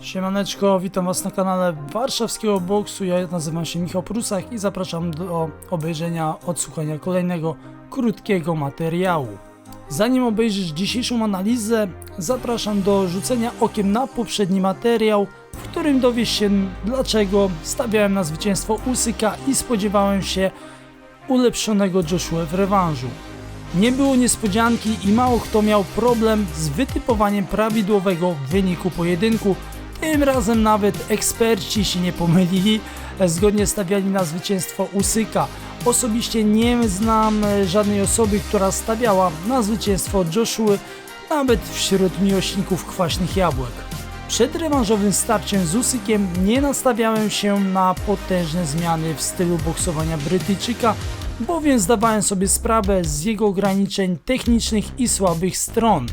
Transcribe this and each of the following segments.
Siemaneczko, witam Was na kanale Warszawskiego Boksu. Ja nazywam się Michał Prusak i zapraszam do obejrzenia, odsłuchania kolejnego krótkiego materiału. Zanim obejrzysz dzisiejszą analizę, zapraszam do rzucenia okiem na poprzedni materiał, w którym dowiesz się dlaczego stawiałem na zwycięstwo Usyka i spodziewałem się ulepszonego Joshua w rewanżu. Nie było niespodzianki i mało kto miał problem z wytypowaniem prawidłowego wyniku pojedynku. Tym razem nawet eksperci się nie pomylili, zgodnie stawiali na zwycięstwo Usyka. Osobiście nie znam e, żadnej osoby, która stawiała na zwycięstwo Joshua, nawet wśród miłośników kwaśnych jabłek. Przed rewanżowym starciem z Usykiem nie nastawiałem się na potężne zmiany w stylu boksowania Brytyjczyka, bowiem zdawałem sobie sprawę z jego ograniczeń technicznych i słabych stron,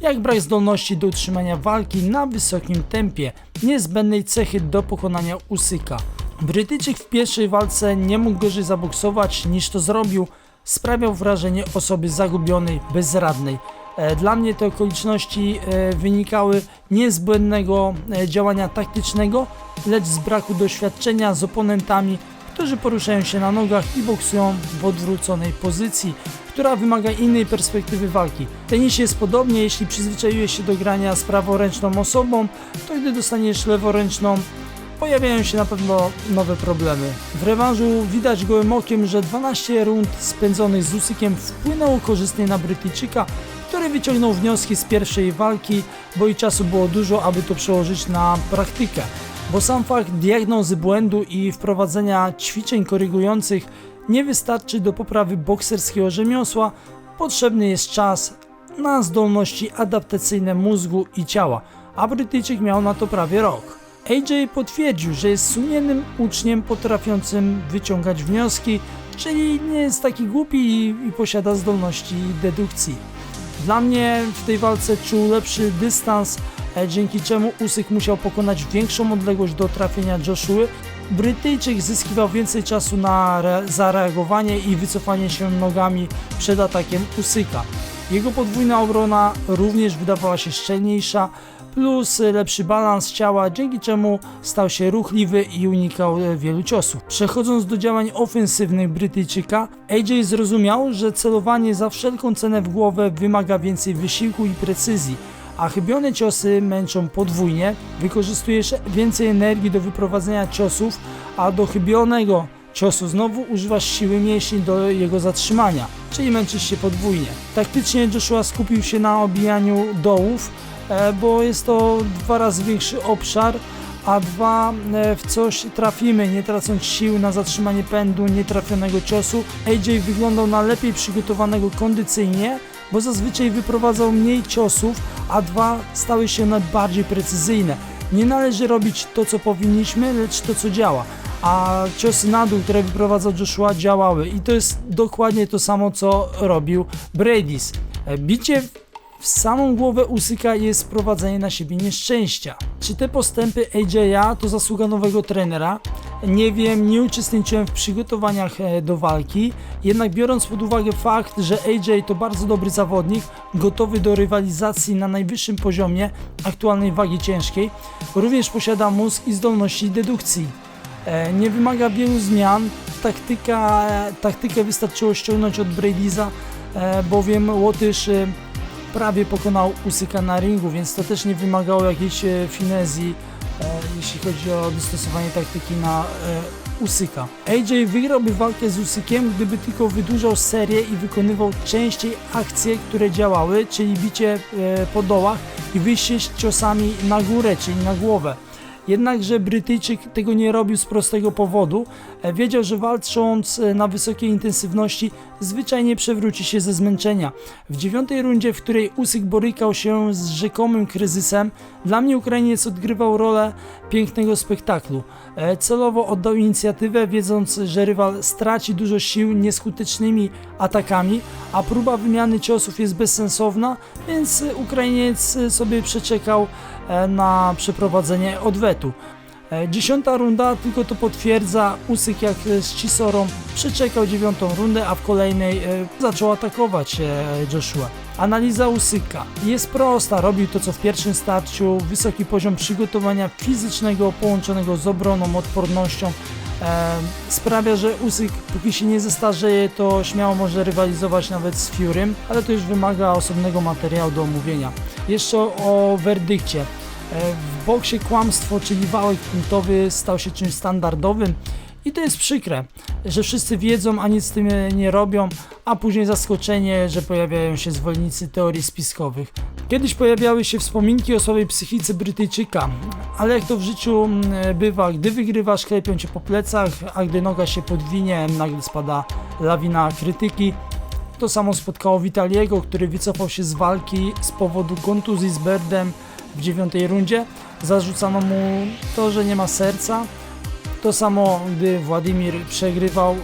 jak brak zdolności do utrzymania walki na wysokim tempie, niezbędnej cechy do pokonania Usyka. Brytyjczyk w pierwszej walce nie mógł gorzej zaboksować niż to zrobił, sprawiał wrażenie osoby zagubionej, bezradnej. E, Dla mnie te okoliczności e, wynikały nie z błędnego e, działania taktycznego, lecz z braku doświadczenia z oponentami, którzy poruszają się na nogach i boksują w odwróconej pozycji, która wymaga innej perspektywy walki. W tenisie jest podobnie, jeśli przyzwyczaiłeś się do grania z praworęczną osobą, to gdy dostaniesz leworęczną, pojawiają się na pewno nowe problemy. W rewanżu widać gołym okiem, że 12 rund spędzonych z Usykiem wpłynęło korzystnie na Brytyjczyka, który wyciągnął wnioski z pierwszej walki, bo i czasu było dużo, aby to przełożyć na praktykę. Bo sam fakt diagnozy błędu i wprowadzenia ćwiczeń korygujących nie wystarczy do poprawy bokserskiego rzemiosła, potrzebny jest czas na zdolności adaptacyjne mózgu i ciała, a Brytyjczyk miał na to prawie rok. AJ potwierdził, że jest sumiennym uczniem potrafiącym wyciągać wnioski, czyli nie jest taki głupi i, i posiada zdolności dedukcji. Dla mnie w tej walce czuł lepszy dystans, dzięki czemu Usyk musiał pokonać większą odległość do trafienia Joshua. Brytyjczyk zyskiwał więcej czasu na re- zareagowanie i wycofanie się nogami przed atakiem Usyka. Jego podwójna obrona również wydawała się szczelniejsza, plus e, lepszy balans ciała, dzięki czemu stał się ruchliwy i unikał e, wielu ciosów. Przechodząc do działań ofensywnych Brytyjczyka, AJ zrozumiał, że celowanie za wszelką cenę w głowę wymaga więcej wysiłku i precyzji, a chybione ciosy męczą podwójnie, wykorzystujesz więcej energii do wyprowadzenia ciosów, a do chybionego ciosu znowu używasz siły mięśni do jego zatrzymania, czyli męczysz się podwójnie. Taktycznie Joshua skupił się na obijaniu dołów, e, bo jest to dwa razy większy obszar, a dwa e, w coś trafimy, nie tracąc sił na zatrzymanie pędu nietrafionego ciosu. AJ wyglądał na lepiej przygotowanego kondycyjnie, bo zazwyczaj wyprowadzał mniej ciosów, a dwa stały się bardziej precyzyjne. Nie należy robić to, co powinniśmy, lecz to, co działa. A ciosy na dół, które wyprowadzał Joshua, działały. I to jest dokładnie to samo, co robił Bradys. E, Bicie w samą głowę Usyka jest sprowadzenie na siebie nieszczęścia. Czy te postępy AJ'a to zasługa nowego trenera? Nie wiem, nie uczestniczyłem w przygotowaniach e, do walki, jednak biorąc pod uwagę fakt, że AJ to bardzo dobry zawodnik, gotowy do rywalizacji na najwyższym poziomie aktualnej wagi ciężkiej, również posiada mózg i zdolności dedukcji. E, Nie wymaga wielu zmian, taktyka, taktykę wystarczyło ściągnąć od Brady'sa, e, bowiem Łotysz e, prawie pokonał Usyka na ringu, więc to też nie wymagało jakiejś e, finezji, e, jeśli chodzi o dostosowanie taktyki na e, Usyka. AJ wygrałby walkę z Usykiem, gdyby tylko wydłużał serię i wykonywał częściej akcje, które działały, czyli bicie e, po dołach i wyjście ciosami na górę, czyli na głowę. Jednakże Brytyjczyk tego nie robił z prostego powodu. E, Wiedział, że walcząc e, na wysokiej intensywności zwyczajnie przewróci się ze zmęczenia. W dziewiątej rundzie, w której Usyk borykał się z rzekomym kryzysem, dla mnie Ukrainiec odgrywał rolę pięknego spektaklu. E, Celowo oddał inicjatywę, wiedząc, że rywal straci dużo sił nieskutecznymi atakami, a próba wymiany ciosów jest bezsensowna, więc Ukrainiec sobie przeczekał na przeprowadzenie odwetu. E, Dziesiąta runda tylko to potwierdza. Usyk jak e, z Cisorą przeczekał dziewiątą rundę, a w kolejnej e, zaczął atakować Joshua. Analiza Usyka jest prosta, robił to co w pierwszym starciu, wysoki poziom przygotowania fizycznego połączonego z obroną, odpornością sprawia, że Usyk póki się nie zestarzeje, to śmiało może rywalizować nawet z Furym, ale to już wymaga osobnego materiału do omówienia. Jeszcze o werdykcie. W boksie kłamstwo, czyli wałek punktowy stał się czymś standardowym i to jest przykre, że wszyscy wiedzą, a nic z tym nie robią, a później zaskoczenie, że pojawiają się zwolennicy teorii spiskowych. Kiedyś pojawiały się wspominki o słabej psychice Brytyjczyka, ale jak to w życiu mm, bywa, gdy wygrywasz, klepią cię po plecach, a gdy noga się podwinie, nagle spada lawina krytyki. To samo spotkało Vitaliego, który wycofał się z walki z powodu kontuzji z Berdem w dziewiątej rundzie. Zarzucano mu to, że nie ma serca. To samo, gdy Władimir przegrywał, e,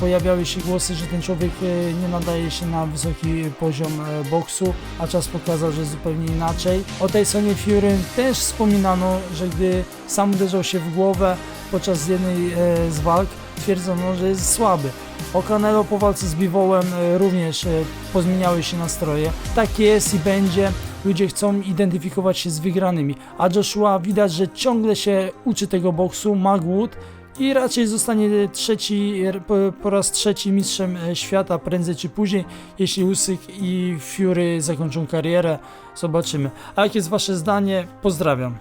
pojawiały się głosy, że ten człowiek e, nie nadaje się na wysoki poziom e, boksu, a czas pokazał, że zupełnie inaczej. O Tysonie Fury też wspominano, że gdy sam uderzał się w głowę podczas jednej z walk, twierdzono, że jest słaby. O Canelo po walce z Biwołem również pozmieniały się nastroje. Tak jest i będzie. Ludzie chcą identyfikować się z wygranymi, a Joshua widać, że ciągle się uczy tego boksu, ma głód i raczej zostanie trzeci, po, raz trzeci mistrzem e, świata prędzej czy później, jeśli Usyk i Fury zakończą karierę. Zobaczymy. A jakie jest wasze zdanie? Pozdrawiam.